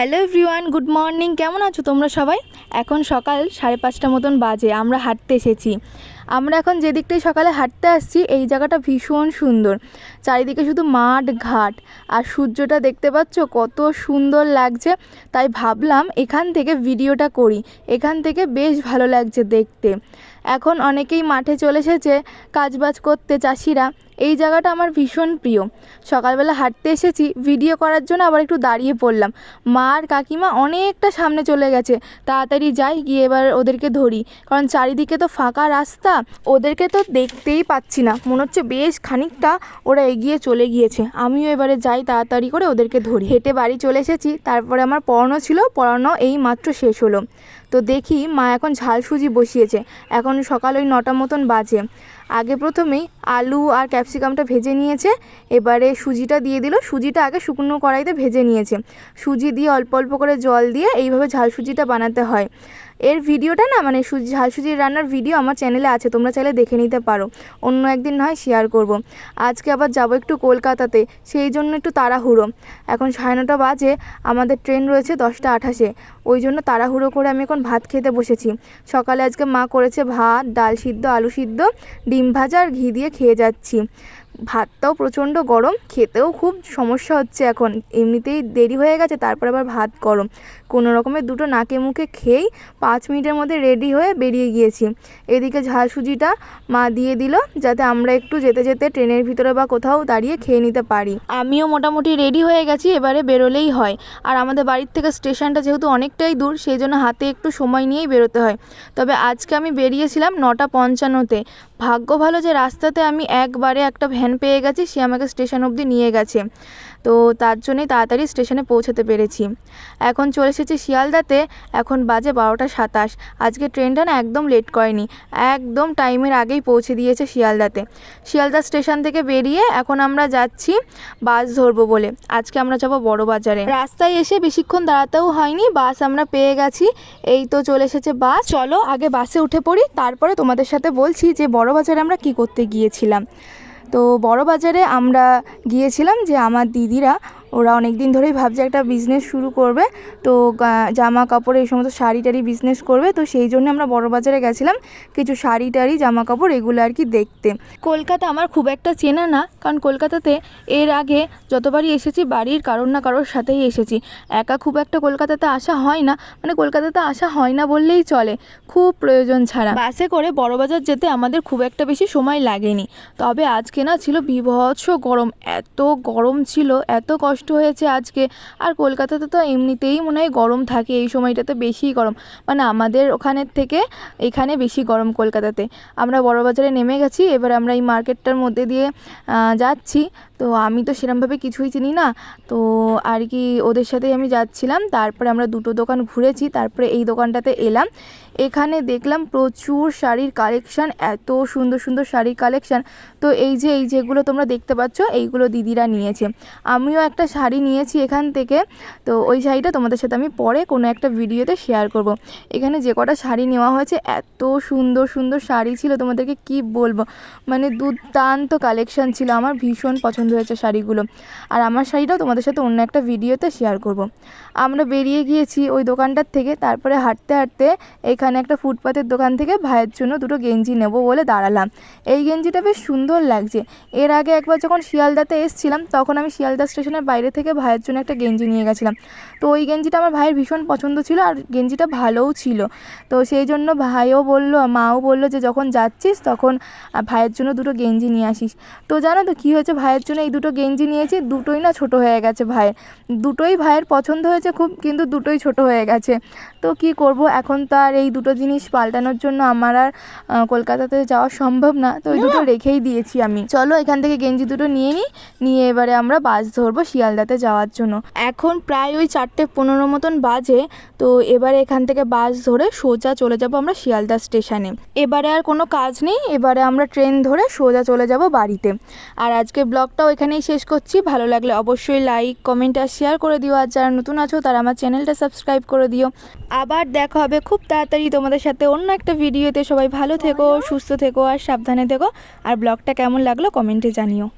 Hello everyone, good morning. কেমন আছো তোমরা সবাই? এখন সকাল সাড়ে পাঁচটা মতন বাজে, আমরা হাঁটতে এসেছি। আমরা এখন যে দিকটাই সকালে হাঁটতে আসছি, এই জায়গাটা ভীষণ সুন্দর। চারিদিকে শুধু মাঠ, ঘাট, আর সূর্যটা দেখতে পাচ্ছ কত সুন্দর লাগছে। তাই ভাবলাম এখান থেকে ভিডিওটা করি, এখান থেকে বেশ ভালো লাগছে দেখতে। এখন অনেকেই মাঠে চলে এসেছে, কাজবাজ করতে, চাষিরা। এই জায়গাটা আমার ভীষণ প্রিয়। সকালবেলা হাঁটতে এসেছি ভিডিও করার জন্য আবার একটু দাঁড়িয়ে পড়লাম। মা আর কাকিমা অনেকটা সামনে চলে গেছে। তাড়াতাড়ি যাই, গিয়ে এবার ওদেরকে ধরি। কারণ চারিদিকে তো ফাঁকা রাস্তা, ওদেরকে তো দেখতেই পাচ্ছি না। মনে হচ্ছে বেশ খানিকটা ওরা এগিয়ে চলে গিয়েছে। আমিও এবারে যাই তাড়াতাড়ি করে ওদেরকে ধরি। হেঁটে বাড়ি চলে এসেছি, তারপরে আমার পড়ানো ছিল, পড়ানো এই মাত্র শেষ হলো। তো দেখি মা এখন ঝাল সুজি বসিয়েছে। এখন সকাল ওই নটা মতন বাজে। আগে প্রথমেই আলু আর ক্যাপসিকামটা ভেজে নিয়েছে, এবারে সুজিটা দিয়ে দিল। সুজিটা আগে শুকনো কড়াইতে ভেজে নিয়েছে। সুজি দিয়ে অল্প অল্প করে জল দিয়ে এইভাবে ঝাল সুজিটা বানাতে হয়। এর ভিডিওটা না মানে সুজি ঝাল সুজির রান্নার ভিডিও আমার চ্যানেলে আছে, তোমরা চাইলে দেখে নিতে পারো। অন্য একদিন নয় শেয়ার করব। আজকে আবার যাব একটু কলকাতাতে, সেই জন্য একটু তাড়াহুড়ো। এখন সাড়ে নটা বাজে, আমাদের ট্রেন রয়েছে দশটা আঠাশে। ওই জন্য তাড়াহুড়ো করে আমি এখন ভাত খেতে বসেছি। সকালে আজকে মা করেছে ভাত, ডাল সিদ্ধ, আলু সিদ্ধ, ডিম ভাজা আর ঘি দিয়ে খেয়ে যাচ্ছি। ভাতটাও প্রচণ্ড গরম, খেতেও খুব সমস্যা হচ্ছে এখন। এমনিতেই দেরি হয়ে গেছে, তারপর আবার ভাত গরম। কোনো রকমের দুটো নাকে মুখে খেয়েই পাঁচ মিনিটের মধ্যে রেডি হয়ে বেরিয়ে গিয়েছি। এদিকে ঝাল সুজিটা মা দিয়ে দিল, যাতে আমরা একটু যেতে যেতে ট্রেনের ভিতরে বা কোথাও দাঁড়িয়ে খেয়ে নিতে পারি। আমিও মোটামুটি রেডি হয়ে গেছি, এবারে বেরোলেই হয়। আর আমাদের বাড়ির থেকে স্টেশনটা যেহেতু অনেকটাই দূর, সেই জন্য হাতে একটু সময় নিয়েই বেরোতে হয়। তবে আজকে আমি বেরিয়েছিলাম নটা পঞ্চান্নতে। ভাগ্য ভালো যে রাস্তাতে আমি একবারে একটা ভ্যান পেয়ে গেছি, সে আমাকে স্টেশন অবধি নিয়ে গেছে। তো তার জন্যই তাড়াতাড়ি স্টেশনে পৌঁছাতে পেরেছি। এখন চলে এসেছি শিয়ালদাতে, এখন বাজে বারোটা সাতাশ। আজকে ট্রেনটা না একদম লেট করেনি, একদম টাইমের আগেই পৌঁছে দিয়েছে শিয়ালদাতে। শিয়ালদা স্টেশন থেকে বেরিয়ে এখন আমরা যাচ্ছি বাস ধরবো বলে। আজকে আমরা যাব বড় বাজারে। রাস্তায় এসে বেশিক্ষণ দাঁড়াতেও হয়নি, বাস আমরা পেয়ে গেছি। এই তো চলে এসেছে বাস। চলো আগে বাসে উঠে পড়ি, তারপরে তোমাদের সাথে বলছি যে বড় বাজারে আমরা কি করতে গিয়েছিলাম। তো বড় বাজারে আমরা গিয়েছিলাম যে আমার দিদিরা ওরা অনেক দিন ধরেই ভাবছে একটা বিজনেস শুরু করবে। তো জামা কাপড় এই সমস্ত শাড়ি টাড়ি বিজনেস করবে। তো সেই জন্য আমরা বড় বাজারে গেছিলাম কিছু শাড়ি টাড়ি জামা কাপড় এগুলো আর কি দেখতে। কলকাতা আমার খুব একটা চেনা না, কারণ কলকাতাতে এর আগে যতবারই এসেছি বাড়ির কারোর না কারোর সাথেই এসেছি। একা খুব একটা কলকাতাতে আসা হয় না মানে কলকাতাতে আসা হয় না বললেই চলে, খুব প্রয়োজন ছাড়া। বাসে করে বড়বাজার যেতে আমাদের খুব একটা বেশি সময় লাগেনি। তবে আজকে না ছিল বিভৎস গরম, এত গরম ছিল, এত কষ্ট হয়েছে আজকে। আর কলকাতাতে তো এমনিতেই মনে হয় গরম থাকে, এই সময়টাতে বেশি গরম। মানে আমাদের ওখানের থেকে এখানে বেশি গরম কলকাতাতে। আমরা বড়বাজারে নেমে গেছি, এবার আমরা এই মার্কেটটার মধ্যে দিয়ে যাচ্ছি। তো আমি তো সেরমভাবে কিছুই চিনি না। তো আর কি ওদের সাথেই আমি যাচ্ছিলাম, তারপরে আমরা দুটো দোকান ঘুরেছি, তারপরে এই দোকানটাতে এলাম। এখানে দেখলাম প্রচুর শাড়ির কালেকশান এত সুন্দর সুন্দর শাড়ির কালেকশান তো এই যে, এই যেগুলো তোমরা দেখতে পাচ্ছ, এইগুলো দিদিরা নিয়েছে। আমিও একটা শাড়ি নিয়েছি এখান থেকে, তো ওই শাড়িটা তোমাদের সাথে আমি পরে কোনো একটা ভিডিওতে শেয়ার করব। এখানে যে কটা শাড়ি নেওয়া হয়েছে, এত সুন্দর সুন্দর শাড়ি ছিল, তোমাদেরকে কি বলব? মানে দুর্দান্ত কালেকশান ছিল, আমার ভীষণ পছন্দ হয়েছে শাড়িগুলো। আর আমার শাড়িটাও তোমাদের সাথে অন্য একটা ভিডিওতে শেয়ার করব। আমরা বেরিয়ে গিয়েছি ওই দোকানটার থেকে, তারপরে হাঁটতে হাঁটতে এখানে একটা ফুটপাতের দোকান থেকে ভাইয়ের জন্য দুটো গেঞ্জি নেব বলে দাঁড়ালাম। এই গেঞ্জিটা বেশ সুন্দর লাগছে। এর আগে একবার যখন শিয়ালদাতে এসেছিলাম, তখন আমি শিয়ালদা স্টেশনের বাইরে থেকে ভাইয়ের জন্য একটা গেঞ্জি নিয়ে গেছিলাম। তো ওই গেঞ্জিটা আমার ভাইয়ের ভীষণ পছন্দ ছিল আর গেঞ্জিটা ভালোও ছিল। তো সেই জন্য ভাইও বলল, মাও বলল যে যখন যাচ্ছিস তখন ভাইয়ের জন্য দুটো গেঞ্জি নিয়ে আসিস। তো জানো তো কী হয়েছে? ভাইয়ের জন্য এই দুটো গেঞ্জি নিয়েছি, দুটোই না ছোট হয়ে গেছে ভাইয়ের দুটোই ভাইয়ের পছন্দ হয়েছে খুব, কিন্তু দুটোই ছোট হয়ে গেছে। তো কি করব, এখন তো আর এই দুটো জিনিস পাল্টানোর জন্য আমার আর কলকাতাতে যাওয়া সম্ভব না। তো ওই দুটো রেখেই দিয়েছি আমি। চলো এখান থেকে গেঞ্জি দুটো নিয়ে নিই নিয়ে এবারে আমরা বাস ধরবো শিয়ালদাতে যাওয়ার জন্য। এখন প্রায় ওই চারটে পনেরো মতন বাজে, তো এবারে এখান থেকে বাস ধরে সোজা চলে যাব আমরা শিয়ালদা স্টেশনে। এবারে আর কোনো কাজ নেই, এবারে আমরা ট্রেন ধরে সোজা চলে যাব বাড়িতে। আর আজকে ব্লগটাও এখানেই শেষ করছি। ভালো লাগলে অবশ্যই লাইক কমেন্ট আর শেয়ার করে দিও। আর যারা নতুন আছো, তারা আমার চ্যানেলটা সাবস্ক্রাইব করে দিও। আবার দেখা হবে খুব তাড়াতাড়ি তোমাদের সাথে অন্য একটা ভিডিওতে সবাই ভালো থেকো, সুস্থ থেকো, আর সাবধানে থেকো। আর ব্লগটা কেমন লাগল কমেন্টে জানিও।